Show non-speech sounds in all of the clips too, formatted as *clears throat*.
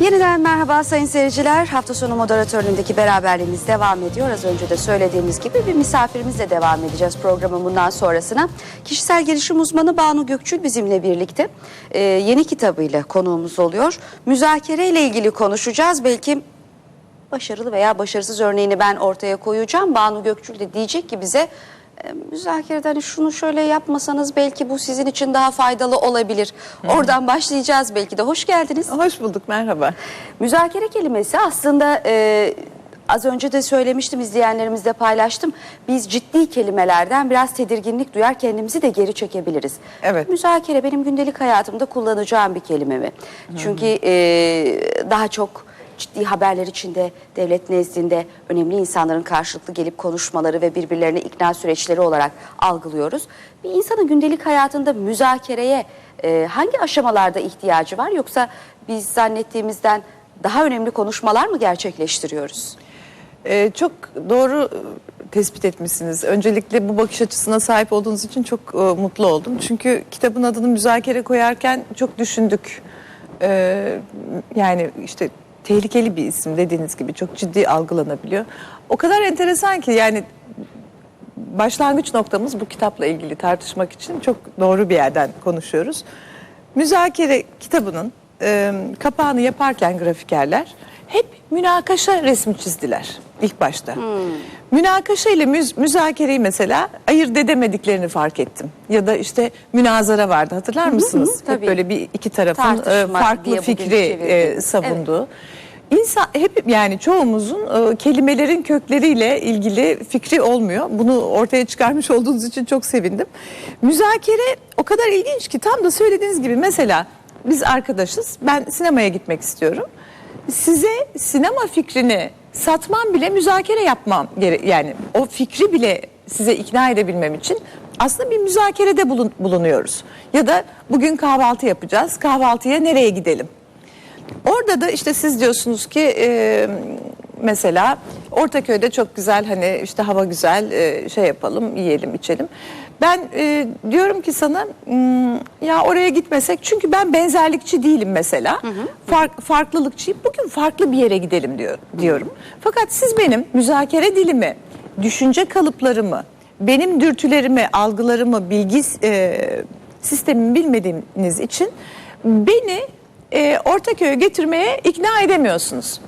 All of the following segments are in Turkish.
Yeniden merhaba sayın seyirciler. Hafta sonu moderatörlüğündeki beraberliğimiz devam ediyor. Az önce de söylediğimiz gibi bir misafirimizle devam edeceğiz programın bundan sonrasına. Kişisel gelişim uzmanı Banu Gökçül bizimle birlikte Ee, yeni kitabıyla konuğumuz oluyor. Müzakere ile ilgili konuşacağız. Belki başarılı veya başarısız örneğini ben ortaya koyacağım. Banu Gökçül de diyecek ki bize e, müzakerede hani şunu şöyle yapmasanız belki bu sizin için daha faydalı olabilir. Oradan başlayacağız belki de. Hoş geldiniz. Hoş bulduk, merhaba. Müzakere kelimesi aslında e, az önce de söylemiştim izleyenlerimizle paylaştım. Biz ciddi kelimelerden biraz tedirginlik duyar kendimizi de geri çekebiliriz. Evet. Müzakere benim gündelik hayatımda kullanacağım bir kelime mi? Çünkü e, daha çok ciddi haberler içinde devlet nezdinde önemli insanların karşılıklı gelip konuşmaları ve birbirlerine ikna süreçleri olarak algılıyoruz. Bir insanın gündelik hayatında müzakereye e, hangi aşamalarda ihtiyacı var yoksa biz zannettiğimizden daha önemli konuşmalar mı gerçekleştiriyoruz? Ee, çok doğru e, tespit etmişsiniz. Öncelikle bu bakış açısına sahip olduğunuz için çok e, mutlu oldum. Çünkü kitabın adını müzakere koyarken çok düşündük. Ee, yani işte tehlikeli bir isim dediğiniz gibi çok ciddi algılanabiliyor. O kadar enteresan ki yani başlangıç noktamız bu kitapla ilgili tartışmak için çok doğru bir yerden konuşuyoruz. Müzakere kitabının e, kapağını yaparken grafikerler hep münakaşa resmi çizdiler ilk başta. Münakaşa ile müz- müzakereyi mesela ayırt edemediklerini fark ettim. Ya da işte münazara vardı hatırlar mısınız? Hep tabii. böyle bir iki tarafın Tartışma e, farklı fikri e, savunduğu. İnsan hep yani çoğumuzun e, kelimelerin kökleriyle ilgili fikri olmuyor. Bunu ortaya çıkarmış *laughs* olduğunuz için çok sevindim. Müzakere o kadar ilginç ki tam da söylediğiniz gibi mesela biz arkadaşız. Ben sinemaya gitmek istiyorum. Size sinema fikrini satmam bile müzakere yapmam gere- yani o fikri bile size ikna edebilmem için aslında bir müzakerede bulun- bulunuyoruz. Ya da bugün kahvaltı yapacağız. Kahvaltıya nereye gidelim? Orada da işte siz diyorsunuz ki e, mesela Ortaköy'de çok güzel hani işte hava güzel e, şey yapalım yiyelim içelim. Ben e, diyorum ki sana "Hmm, ya oraya gitmesek çünkü ben benzerlikçi değilim mesela. Fark, farklılıkçıyım. Bugün farklı bir yere gidelim diyor, diyorum. Fakat siz benim müzakere dilimi, düşünce kalıplarımı, benim dürtülerimi, algılarımı, bilgi e, sistemimi bilmediğiniz için beni e, Ortaköy'e getirmeye ikna edemiyorsunuz.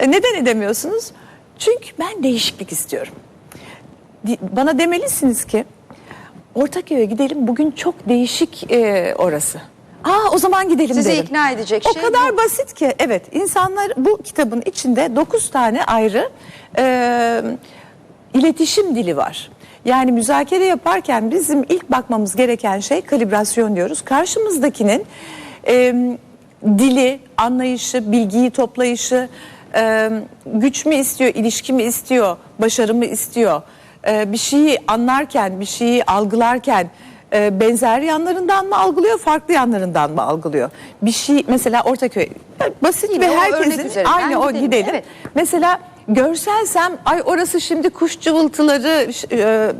E, neden edemiyorsunuz? Çünkü ben değişiklik istiyorum. Bana demelisiniz ki Ortaköy'e gidelim bugün çok değişik e, orası. Aa o zaman gidelim Sizi derim. ikna edecek o şey kadar bu. basit ki evet insanlar bu kitabın içinde 9 tane ayrı e, iletişim dili var. Yani müzakere yaparken bizim ilk bakmamız gereken şey kalibrasyon diyoruz. Karşımızdakinin e, dili, anlayışı, bilgiyi toplayışı, e, güç mü istiyor, ilişki mi istiyor, başarı mı istiyor, e, bir şeyi anlarken, bir şeyi algılarken e, benzer yanlarından mı algılıyor, farklı yanlarından mı algılıyor? Bir şey mesela Ortaköy basit Yine ve o örnek herkesin üzerinden aynı o gidelim, gidelim. evet. Mesela görselsem ay orası şimdi kuş cıvıltıları e,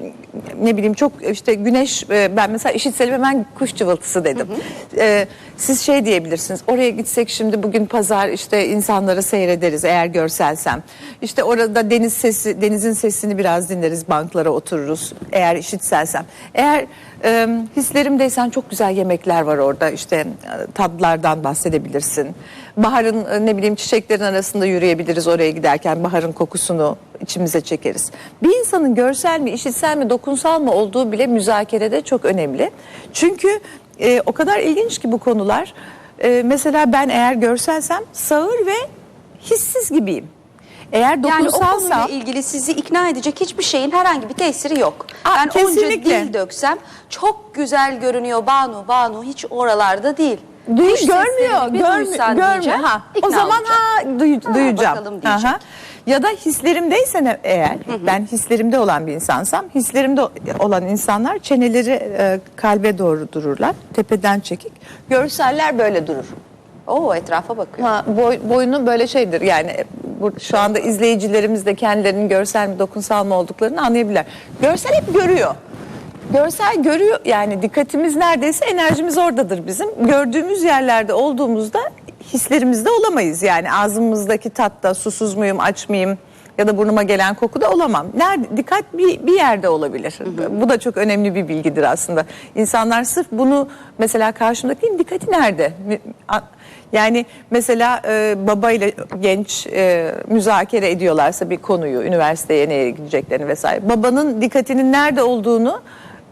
ne bileyim çok işte güneş e, ben mesela işitsel hemen kuş cıvıltısı dedim. E, siz şey diyebilirsiniz oraya gitsek şimdi bugün pazar işte insanları seyrederiz eğer görselsem. İşte orada deniz sesi denizin sesini biraz dinleriz banklara otururuz eğer işitselsem. Eğer e, hislerimdeysen çok güzel yemekler var orada işte e, tadlardan bahsedebilirsin. Baharın e, ne bileyim çiçeklerin arasında yürüyebiliriz oraya giderken baharın kokusunu içimize çekeriz. Bir insanın görsel mi, işitsel mi, dokunsal mı olduğu bile müzakerede çok önemli. Çünkü e, o kadar ilginç ki bu konular. E, mesela ben eğer görselsem sağır ve hissiz gibiyim. Eğer Yani o konuyla dokunsalsam ilgili sizi ikna edecek hiçbir şeyin herhangi bir tesiri yok. Aa, ben onca kesinlikle. dil döksem çok güzel görünüyor Banu, Banu hiç oralarda değil. Duy, Kuş görmüyor, görmüyor, görmüyor. Ha, o zaman olacak. ha, duy- Ha, duyacağım. bakalım diyecek. Aha. Ya da hislerimdeyse ne- eğer, ben hislerimde olan bir insansam, hislerimde olan insanlar çeneleri e, kalbe doğru dururlar, tepeden çekik. Görseller böyle durur. Oo etrafa bakıyor. Ha, boy, boynu böyle şeydir yani şu anda izleyicilerimiz de kendilerinin görsel mi dokunsal mı olduklarını anlayabilirler. Görsel hep görüyor. Görsel görüyor yani dikkatimiz neredeyse enerjimiz oradadır bizim. Gördüğümüz yerlerde olduğumuzda hislerimizde olamayız. Yani ağzımızdaki tatta susuz muyum, aç mıyım ya da burnuma gelen kokuda olamam. Nerede dikkat bir, bir yerde olabilir. Bu da çok önemli bir bilgidir aslında. İnsanlar sırf bunu mesela karşımdaki dikkati nerede? Yani mesela e, baba ile genç e, müzakere ediyorlarsa bir konuyu, üniversiteye nereye gideceklerini vesaire. Babanın dikkatinin nerede olduğunu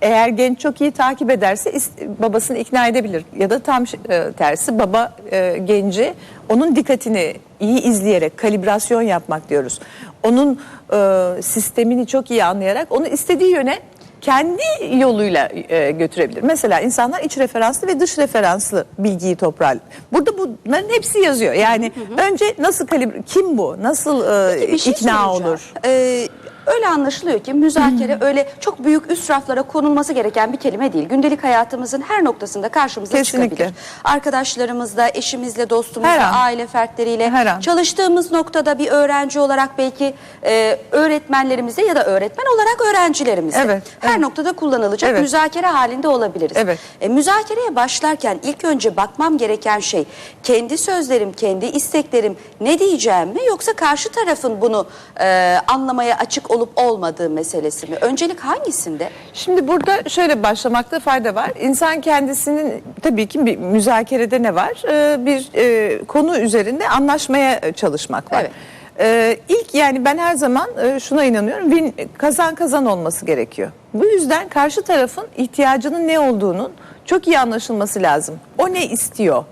eğer genç çok iyi takip ederse babasını ikna edebilir. Ya da tam e, tersi baba e, genci onun dikkatini iyi izleyerek kalibrasyon yapmak diyoruz. Onun e, sistemini çok iyi anlayarak onu istediği yöne kendi yoluyla e, götürebilir. Mesela insanlar iç referanslı ve dış referanslı bilgiyi toprağa. Burada bunların hepsi yazıyor. Yani önce nasıl kalibre, kim bu? Nasıl e, Peki şey ikna soracağım. olur? Ee, öyle anlaşılıyor ki müzakere öyle çok büyük üst raflara konulması gereken bir kelime değil. Gündelik hayatımızın her noktasında karşımıza Kesinlikle. çıkabilir. Arkadaşlarımızla, eşimizle, dostumuzla, Her an. aile fertleriyle, Her an. çalıştığımız noktada bir öğrenci olarak belki e, öğretmenlerimizle ya da öğretmen olarak öğrencilerimizle. Evet, Her evet. noktada kullanılacak Evet. müzakere halinde olabiliriz. Evet. E, müzakereye başlarken ilk önce bakmam gereken şey kendi sözlerim, kendi isteklerim ne diyeceğim mi yoksa karşı tarafın bunu e, anlamaya açık olup olmadığı meselesi mi? Öncelik hangisinde? Şimdi burada şöyle başlamakta fayda var. İnsan kendisinin tabii ki bir müzakerede ne var? Ee, bir e, konu üzerinde anlaşmaya çalışmak var. Evet. Ee, ilk yani ben her zaman e, şuna inanıyorum. Win, kazan kazan olması gerekiyor. Bu yüzden karşı tarafın ihtiyacının ne olduğunun çok iyi anlaşılması lazım. O ne istiyor?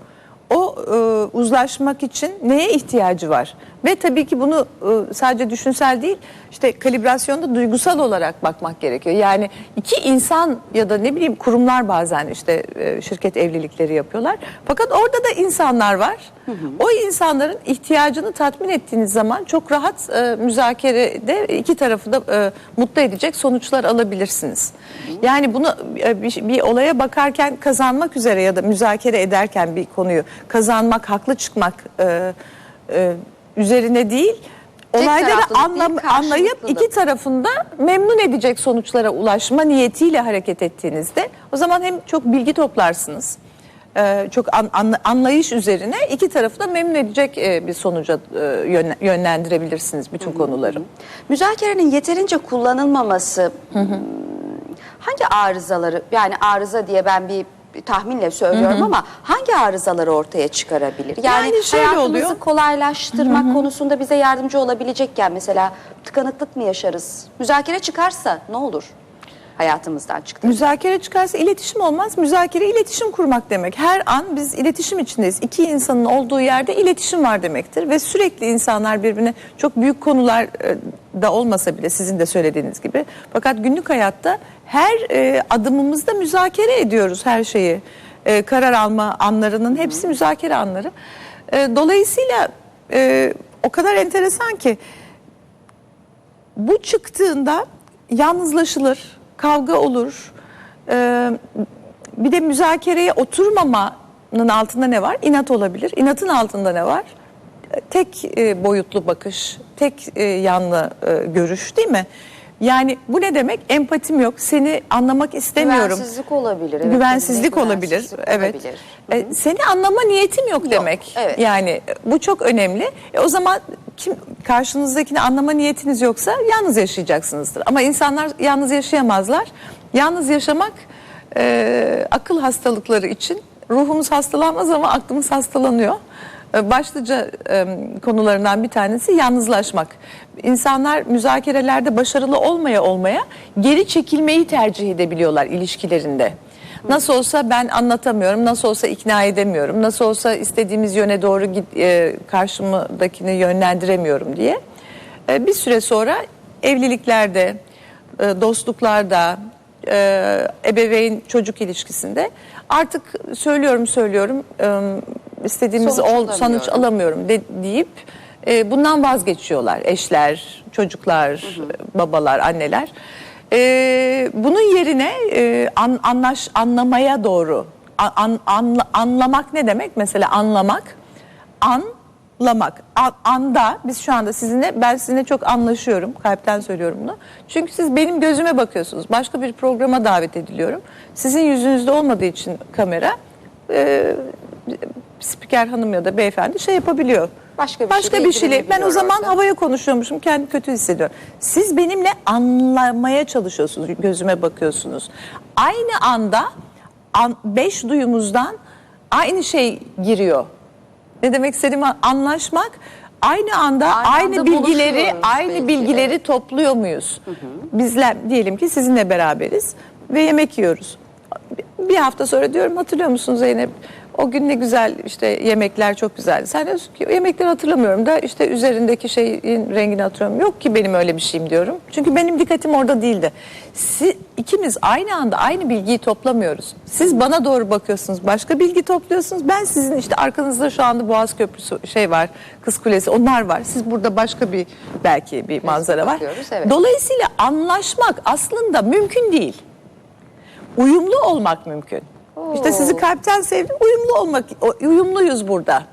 O e, uzlaşmak için neye ihtiyacı var? Ve tabii ki bunu e, sadece düşünsel değil, işte kalibrasyonda duygusal olarak bakmak gerekiyor. Yani iki insan ya da ne bileyim kurumlar bazen işte e, şirket evlilikleri yapıyorlar. Fakat orada da insanlar var. O insanların ihtiyacını tatmin ettiğiniz zaman çok rahat e, müzakerede iki tarafı da e, mutlu edecek sonuçlar alabilirsiniz. Yani bunu e, bir, bir olaya bakarken kazanmak üzere ya da müzakere ederken bir konuyu kazanmak, haklı çıkmak e, e, üzerine değil, olayları taraflılık değil, anlam, anlayıp iki tarafında memnun edecek sonuçlara ulaşma niyetiyle hareket ettiğinizde o zaman hem çok bilgi toplarsınız. e, çok an- anla- anlayış üzerine iki tarafı da memnun edecek e, bir sonuca e, yönle- yönlendirebilirsiniz bütün konuları. Müzakerenin yeterince kullanılmaması hmm, hangi arızaları yani arıza diye ben bir bir tahminle söylüyorum ama hangi arızaları ortaya çıkarabilir? Yani, Yani şöyle hayatımızı oluyor. kolaylaştırmak konusunda bize yardımcı olabilecekken mesela tıkanıklık mı yaşarız? Müzakere çıkarsa ne olur hayatımızdan çıktı? Müzakere çıkarsa iletişim olmaz. Müzakere iletişim kurmak demek. Her an biz iletişim içindeyiz. İki insanın olduğu yerde iletişim var demektir. Ve sürekli insanlar birbirine çok büyük konular e, da olmasa bile sizin de söylediğiniz gibi. Fakat günlük hayatta her e, adımımızda müzakere ediyoruz her şeyi. E, karar alma anlarının hepsi müzakere anları. Dolayısıyla o kadar enteresan ki bu çıktığında yalnızlaşılır, kavga olur. Ee, bir de müzakereye oturmamanın altında ne var? İnat olabilir. İnatın altında ne var? Tek e, boyutlu bakış, tek e, yanlı e, görüş değil mi? Yani bu ne demek? Empatim yok, seni anlamak istemiyorum. Güvensizlik olabilir. evet. Güvensizlik olabilir. güvensizlik Evet. olabilir. E, seni anlama niyetim yok, demek. evet. Yani bu çok önemli. E, o zaman kim karşınızdakini anlama niyetiniz yoksa yalnız yaşayacaksınızdır. Ama insanlar yalnız yaşayamazlar. Yalnız yaşamak e, akıl hastalıkları için ruhumuz hastalanmaz ama aklımız hastalanıyor. E, Başlıca e, konularından bir tanesi yalnızlaşmak. İnsanlar müzakerelerde başarılı olmaya olmaya geri çekilmeyi tercih edebiliyorlar ilişkilerinde. Nasıl olsa ben anlatamıyorum, nasıl olsa ikna edemiyorum, nasıl olsa istediğimiz yöne doğru git, e, karşımdakini yönlendiremiyorum diye. E, bir süre sonra evliliklerde, e, dostluklarda, e, ebeveyn çocuk ilişkisinde artık söylüyorum söylüyorum e, istediğimiz Sonuç ol, alamıyorum. sonuç alamıyorum de, deyip e, bundan vazgeçiyorlar eşler, çocuklar, babalar, anneler. E, bunun yerine e, an, anlaş anlamaya doğru an, an- anla- anlamak ne demek? Mesela anlamak anlamak. An- anda biz şu anda sizinle ben sizinle çok anlaşıyorum. Kalpten söylüyorum bunu. Çünkü siz benim gözüme bakıyorsunuz. Başka bir programa davet ediliyorum. Sizin yüzünüzde olmadığı için kamera e, spiker hanım ya da beyefendi şey yapabiliyor. Başka bir Başka şeyle bir şeyle. Ben o zaman orada. havaya konuşuyormuşum. Kendi kötü hissediyorum. Siz benimle anlamaya çalışıyorsunuz. Gözüme bakıyorsunuz. Aynı anda an, beş duyumuzdan aynı şey giriyor. Ne demek istediğimi anlaşmak aynı anda Aynı aynı, anda bilgileri aynı belki, bilgileri topluyor muyuz? Bizler diyelim ki sizinle beraberiz ve yemek yiyoruz. Bir hafta sonra diyorum hatırlıyor musun Zeynep? O gün ne güzel işte yemekler çok güzeldi. Sen diyorsun ki yemekleri hatırlamıyorum da işte üzerindeki şeyin rengini hatırlıyorum. Yok ki benim öyle bir şeyim diyorum. Çünkü benim dikkatim orada değildi. Siz, ikimiz aynı anda aynı bilgiyi toplamıyoruz. Siz bana doğru bakıyorsunuz. Başka bilgi topluyorsunuz. Ben sizin işte arkanızda şu anda Boğaz Köprüsü şey var. Kız Kulesi onlar var. Siz burada başka bir belki bir manzara var. evet. Dolayısıyla anlaşmak aslında mümkün değil uyumlu olmak mümkün. İşte sizi kalpten sevdim, uyumlu olmak, uyumluyuz burada.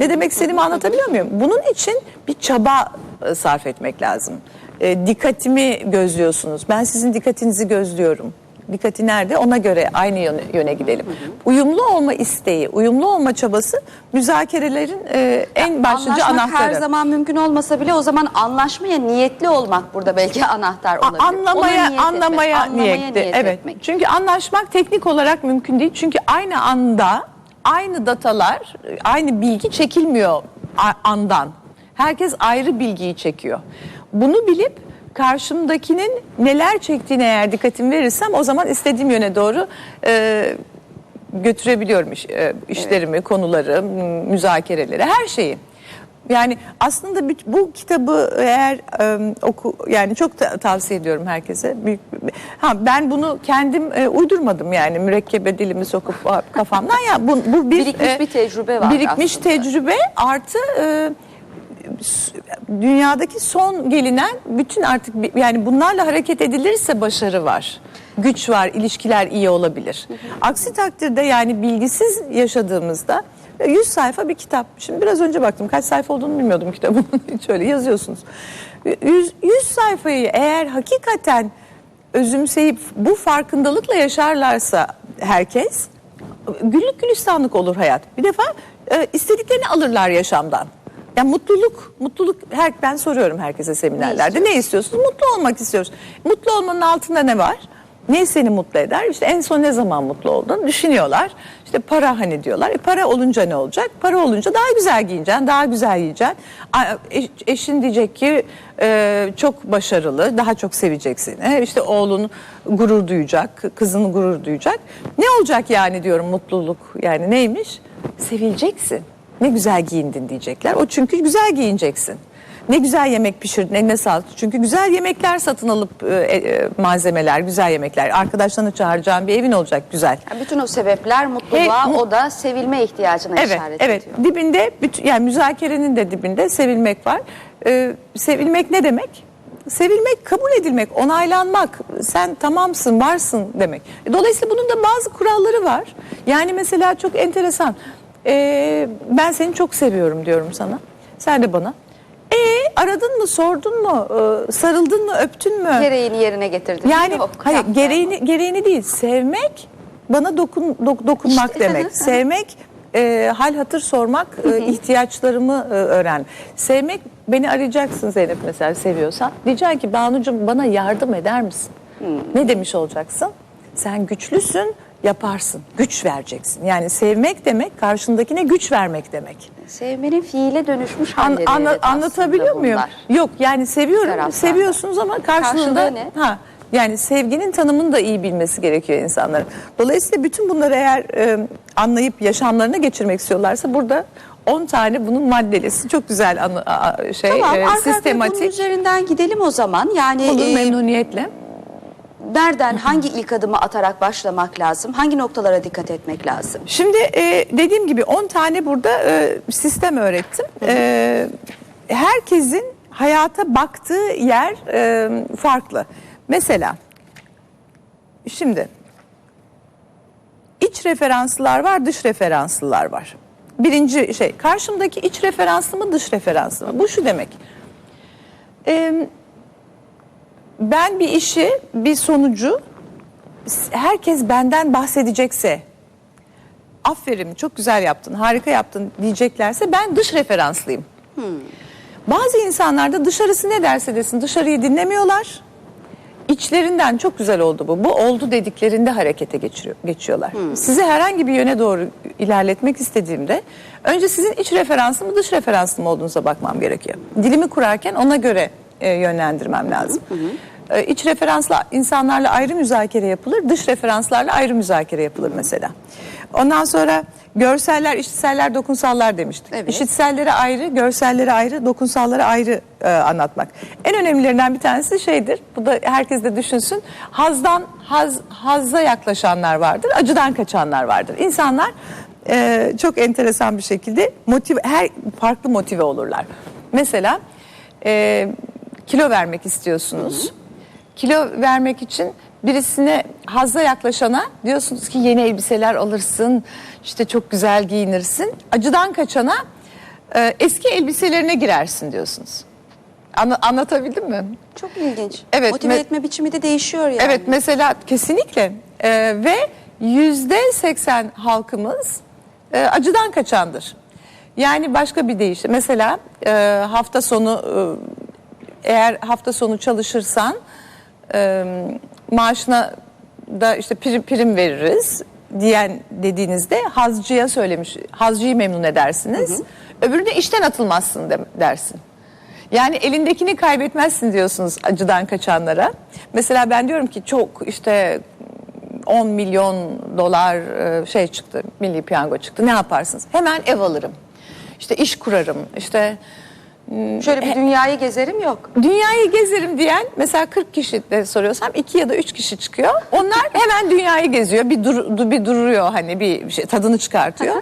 Ne demek istediğimi anlatabiliyor muyum? Bunun için bir çaba e, sarf etmek lazım. E, dikkatimi gözlüyorsunuz. Ben sizin dikkatinizi gözlüyorum. Dikkati nerede? Ona göre aynı yöne, yöne gidelim. Uyumlu olma isteği, uyumlu olma çabası müzakerelerin e, en başlıca Anlaşmak anahtarı. her zaman mümkün olmasa bile o zaman anlaşmaya niyetli olmak burada belki *laughs* anahtar A- olabilir. Ona anlamaya niyet anlamaya etmek, anlamaya niyetli. niyet evet. etmek. Çünkü anlaşmak teknik olarak mümkün değil. Çünkü aynı anda aynı datalar, aynı bilgi çekilmiyor a- andan. Herkes ayrı bilgiyi çekiyor. Bunu bilip karşımdakinin neler çektiğine eğer dikkatimi verirsem o zaman istediğim yöne doğru e, götürebiliyorum iş- e, işlerimi, konuları, m- müzakereleri, her şeyi. Yani aslında bu kitabı eğer e, oku yani çok da tavsiye ediyorum herkese. Büyük, ha ben bunu kendim e, uydurmadım yani mürekkebe dilimi sokup kafamdan ya bu, bu bir e, Birikmiş bir tecrübe var Birikmiş aslında. tecrübe artı e, dünyadaki son gelinen bütün artık yani bunlarla hareket edilirse başarı var. Güç var, ilişkiler iyi olabilir. Aksi takdirde yani bilgisiz yaşadığımızda e, 100 sayfa bir kitap. Şimdi biraz önce baktım kaç sayfa olduğunu bilmiyordum kitabın. *laughs* Hiç yazıyorsunuz. 100, 100 sayfayı eğer hakikaten özümseyip bu farkındalıkla yaşarlarsa herkes güllük gülistanlık olur hayat. Bir defa e, istediklerini alırlar yaşamdan. Yani mutluluk, mutluluk her ben soruyorum herkese seminerlerde. Ne, istiyorsunuz? Mutlu olmak istiyoruz. Mutlu olmanın altında ne var? Ne seni mutlu eder? İşte en son ne zaman mutlu olduğunu düşünüyorlar. İşte para hani diyorlar. E para olunca ne olacak? Para olunca daha güzel giyineceksin, daha güzel yiyeceksin. Eşin diyecek ki e, çok başarılı, daha çok seveceksin. E, işte oğlun gurur duyacak, kızın gurur duyacak. Ne olacak yani diyorum mutluluk yani neymiş? Sevileceksin. Ne güzel giyindin diyecekler. O çünkü güzel giyineceksin. Ne güzel yemek pişirdin eline sağlık. Çünkü güzel yemekler satın alıp e, e, malzemeler, güzel yemekler. Arkadaşlarını çağıracağın bir evin olacak güzel. Yani bütün o sebepler mutluluğa mu- o da sevilme ihtiyacına Evet, işaret evet. ediyor. Dibinde bütün yani müzakerenin de dibinde sevilmek var. Ee, sevilmek ne demek? Sevilmek, kabul edilmek, onaylanmak. Sen tamamsın, varsın demek. Dolayısıyla bunun da bazı kuralları var. Yani mesela çok enteresan. Ee, ben seni çok seviyorum diyorum sana. Sen de bana. E aradın mı, sordun mu, e, sarıldın mı, öptün mü? Gereğini yerine getirdin. Yani Yok, hayır yapma. gereğini gereğini değil. Sevmek bana dokun dok- dokunmak İşte, demek. hı *laughs* hı. Sevmek e, hal hatır sormak, e, ihtiyaçlarımı e, öğren. Sevmek beni arayacaksın Zeynep mesela seviyorsan. Diyeceksin ki Banucuğum bana yardım eder misin? Ne demiş olacaksın? Sen güçlüsün, yaparsın. Güç vereceksin. Yani sevmek demek karşındakine güç vermek demek. Sevmenin fiile dönüşmüş An- halleri. anla- evet anlatabiliyor aslında muyum? bunlar. Yok yani seviyorum. taraftan da. Seviyorsunuz ama karşılığında Karşılığı ne? ha yani sevginin tanımını da iyi bilmesi gerekiyor insanların. Dolayısıyla bütün bunları eğer e, anlayıp yaşamlarına geçirmek istiyorlarsa burada 10 tane bunun maddelesi çok güzel anı- a- şey Tamam, e, arka arkaya bunun sistematik. üzerinden gidelim o zaman. Yani Olur e, memnuniyetle. Nereden, hangi ilk adımı atarak başlamak lazım? Hangi noktalara dikkat etmek lazım? Şimdi e, dediğim gibi 10 tane burada e, sistem öğrettim. E, herkesin hayata baktığı yer e, farklı. Mesela şimdi iç referanslılar var, dış referanslılar var. Birinci şey karşımdaki iç referanslı mı dış referanslı mı? Bu şu demek. E, ben bir işi, bir sonucu herkes benden bahsedecekse aferin çok güzel yaptın, harika yaptın diyeceklerse ben dış referanslıyım. Bazı insanlar da dışarısı ne derse desin dışarıyı dinlemiyorlar. İçlerinden çok güzel oldu bu. Bu oldu dediklerinde harekete geçiriyor, geçiyorlar. Sizi herhangi bir yöne doğru ilerletmek istediğimde önce sizin iç referanslı mı dış referanslı mı olduğunuza bakmam gerekiyor. Dilimi kurarken ona göre e, yönlendirmem lazım. E, iç referanslı insanlarla ayrı müzakere yapılır, dış referanslarla ayrı müzakere yapılır mesela. Ondan sonra görseller, işitseller, dokunsallar demiştik. Evet. İşitselleri ayrı, görselleri ayrı, dokunsalları ayrı e, anlatmak. En önemlilerinden bir tanesi şeydir. Bu da herkes de düşünsün. Hazdan haz hazza yaklaşanlar vardır, acıdan kaçanlar vardır. İnsanlar e, çok enteresan bir şekilde motive her farklı motive olurlar. Mesela e, kilo vermek istiyorsunuz. Kilo vermek için birisine hazza yaklaşana diyorsunuz ki yeni elbiseler alırsın, işte çok güzel giyinirsin. Acıdan kaçana e, eski elbiselerine girersin diyorsunuz. Anla- anlatabildim mi? Çok ilginç. Evet, Motive me- etme biçimi de değişiyor yani. Evet mesela kesinlikle E, ve yüzde seksen halkımız e, acıdan kaçandır. Yani başka bir deyişle mesela e, hafta sonu e, eğer hafta sonu çalışırsan e, maaşına da işte prim, prim veririz diyen dediğinizde hazcıya söylemiş hazcıyı memnun edersiniz. Öbürüne işten atılmazsın de- dersin. Yani elindekini kaybetmezsin diyorsunuz acıdan kaçanlara. Mesela ben diyorum ki çok işte 10 milyon dolar e, şey çıktı, milli piyango çıktı. Ne yaparsınız? Hemen ev alırım. İşte iş kurarım. İşte Şöyle bir dünyayı gezerim yok. dünyayı gezerim diyen mesela 40 kişi de soruyorsam 2 ya da 3 kişi çıkıyor. Onlar *laughs* hemen dünyayı geziyor. Bir dur, du- bir duruyor hani bir şey, tadını çıkartıyor.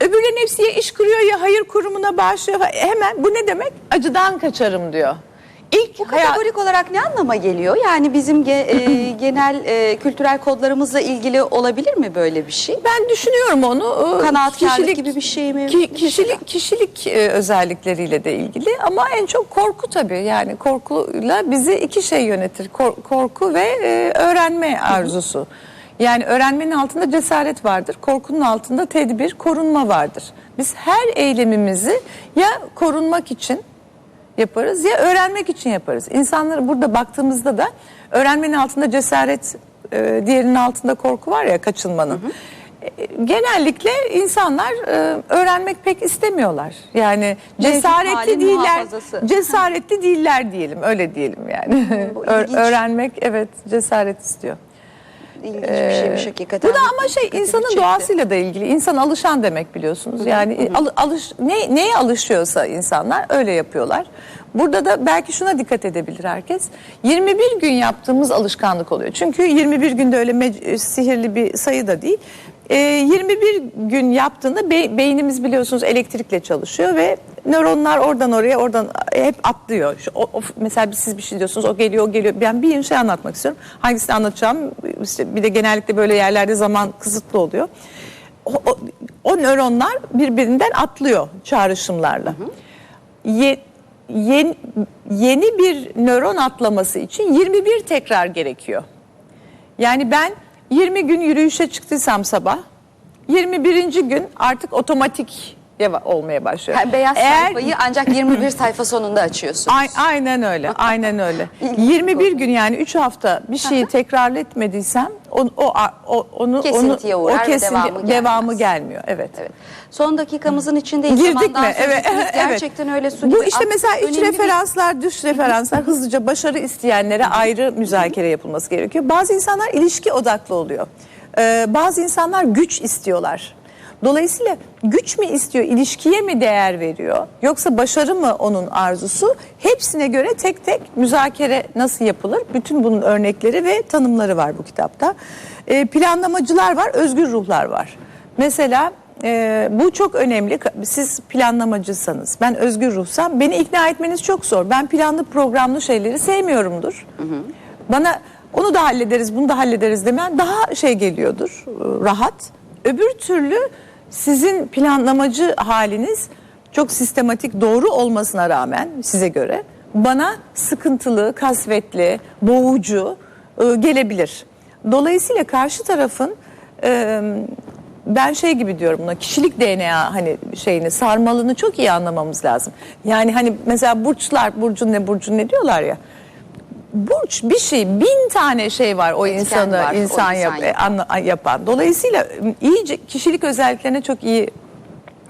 Öbürlerin hepsi ya iş kuruyor ya hayır kurumuna bağışlıyor. Hemen bu ne demek? Acıdan kaçarım diyor. İlk Bu kategorik olarak ne anlama geliyor? Yani bizim ge- e, *clears throat* genel e, kültürel kodlarımızla ilgili olabilir mi böyle bir şey? Ben düşünüyorum onu. Ee, Kanaatkarlık gibi bir şey mi? Ki, kişilik kişilik e, özellikleriyle de ilgili ama en çok korku tabii. Yani korkuyla bizi iki şey yönetir. Kor- korku ve e, öğrenme arzusu. Yani öğrenmenin altında cesaret vardır. Korkunun altında tedbir, korunma vardır. Biz her eylemimizi ya korunmak için yaparız ya öğrenmek için yaparız. İnsanları burada baktığımızda da öğrenmenin altında cesaret, e, diğerinin altında korku var ya kaçınmanın. E, Genellikle insanlar e, öğrenmek pek istemiyorlar. Yani Mevcut cesaretli halin değiller. muhafazası. *laughs* Cesaretli değiller diyelim. Öyle diyelim yani. Bu Ö- öğrenmek evet cesaret istiyor. İlginç bir şeymiş hakikaten. Bu da ama şey Dikkatimi insanın çekti. doğasıyla da ilgili. İnsan alışan demek biliyorsunuz. Yani al- alış ne neye alışıyorsa insanlar öyle yapıyorlar. Burada da belki şuna dikkat edebilir herkes. 21 gün yaptığımız alışkanlık oluyor. Çünkü 21 günde öyle sihirli bir sayı da değil. Ee, 21 gün yaptığında be- beynimiz biliyorsunuz elektrikle çalışıyor ve nöronlar oradan oraya oradan hep atlıyor. Şu, o, o- mesela siz bir şey diyorsunuz o geliyor o geliyor. Ben bir şey anlatmak istiyorum. Hangisini anlatacağım? İşte bir de genellikle böyle yerlerde zaman kısıtlı oluyor. O, o, o nöronlar birbirinden atlıyor çağrışımlarla. Ye- yeni, yeni bir nöron atlaması için 21 tekrar gerekiyor. Yani ben 20 gün yürüyüşe çıktıysam sabah 21. gün artık otomatik yava- olmaya başlıyor. Ha, beyaz Eğer- sayfayı ancak *laughs* 21 sayfa sonunda açıyorsun. Ay- aynen öyle. Aynen öyle. *laughs* İlginç 21 gün yani 3 hafta bir şeyi tekrar etmediysem o, o, o onu Kesintiye onu uğrar o ve devamı gelmez. devamı gelmiyor. Evet. Evet. Son dakikamızın içindeyiz. Girdik Zamandan mi? söz Evet. ettiniz. evet. Gerçekten öyle su Bu gibi. işte Ak- mesela iç önemli bir- referanslar, dış referanslar hızlıca başarı isteyenlere ayrı müzakere yapılması gerekiyor. Bazı insanlar ilişki odaklı oluyor. Ee, bazı insanlar güç istiyorlar. Dolayısıyla güç mü istiyor, ilişkiye mi değer veriyor yoksa başarı mı onun arzusu? Hepsine göre tek tek müzakere nasıl yapılır? Bütün bunun örnekleri ve tanımları var bu kitapta. Ee, planlamacılar var, özgür ruhlar var. Mesela e, bu çok önemli. Siz planlamacıysanız, ben özgür ruhsam beni ikna etmeniz çok zor. Ben planlı programlı şeyleri sevmiyorumdur. Bana onu da hallederiz, bunu da hallederiz demen daha şey geliyordur, e, rahat. Öbür türlü sizin planlamacı haliniz çok sistematik doğru olmasına rağmen size göre bana sıkıntılı, kasvetli, boğucu e, gelebilir. Dolayısıyla karşı tarafın e, ben şey gibi diyorum buna kişilik DNA hani şeyini sarmalını çok iyi anlamamız lazım. Yani hani mesela burçlar burcun ne burcun ne diyorlar ya. Burç bir şey bin tane şey var o Etken insanı var, o insan, insan yap- yapan. anla- yapan. Dolayısıyla iyice kişilik özelliklerine çok iyi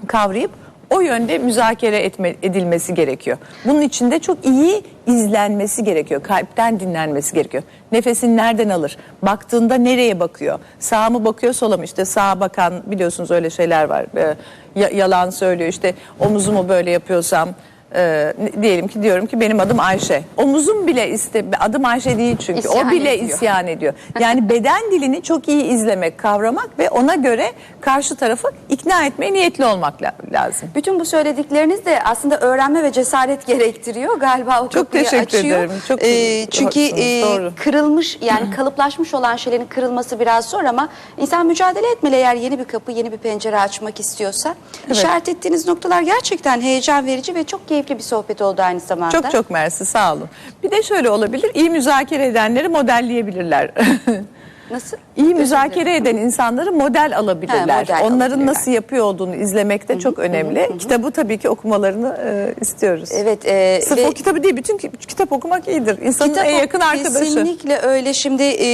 kavrayıp o yönde müzakere etme, edilmesi gerekiyor. Bunun için de çok iyi izlenmesi gerekiyor. Kalpten dinlenmesi gerekiyor. Nefesini nereden alır? Baktığında nereye bakıyor? Sağa mı bakıyor sola mı? İşte sağa bakan biliyorsunuz öyle şeyler var. Ee, ya- yalan söylüyor işte omuzumu böyle yapıyorsam e, diyelim ki diyorum ki benim adım Ayşe. Omuzum bile iste adım Ayşe değil çünkü. İsyan o bile ediyor. isyan ediyor. Yani beden dilini çok iyi izlemek, kavramak ve ona göre karşı tarafı ikna etmeye niyetli olmak la- lazım. Bütün bu söyledikleriniz de aslında öğrenme ve cesaret *laughs* gerektiriyor. Galiba o Çok teşekkür açıyor. ederim. Çok Ee, çünkü e, doğru. kırılmış yani *clears throat* kalıplaşmış olan şeylerin kırılması biraz zor ama insan mücadele etmeli eğer yeni bir kapı, yeni bir pencere açmak istiyorsa. İşaret ettiğiniz noktalar gerçekten heyecan verici ve çok keyifli bir sohbet oldu aynı zamanda. Çok çok mersi sağ olun. Bir de şöyle olabilir. iyi müzakere edenleri modelleyebilirler. *laughs* Nasıl? İyi müzakere eden insanları model alabilirler. Ha, model Onların alabilirler. nasıl yapıyor olduğunu izlemek de çok önemli. Kitabı tabii ki okumalarını e, istiyoruz. Evet. E, Sırf ve- o kitabı değil, bütün ki- kitap okumak iyidir. İnsanın Kitap en yakın arkadaşı. Kesinlikle öyle. Şimdi e,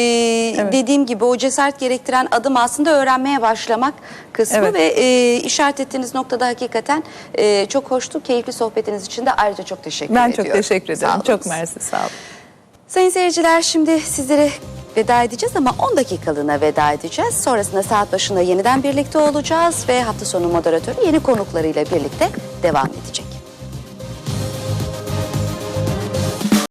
dediğim gibi o cesaret gerektiren adım aslında öğrenmeye başlamak kısmı Evet. ve e, işaret ettiğiniz noktada hakikaten e, çok hoştu. Keyifli sohbetiniz için de ayrıca çok teşekkür Ben ediyorum. çok teşekkür ederim. Çok mersi, sağ olun. Sayın seyirciler şimdi sizlere veda edeceğiz ama 10 dakikalığına veda edeceğiz. Sonrasında saat başında yeniden birlikte olacağız ve hafta sonu moderatörü yeni konuklarıyla birlikte devam edecek.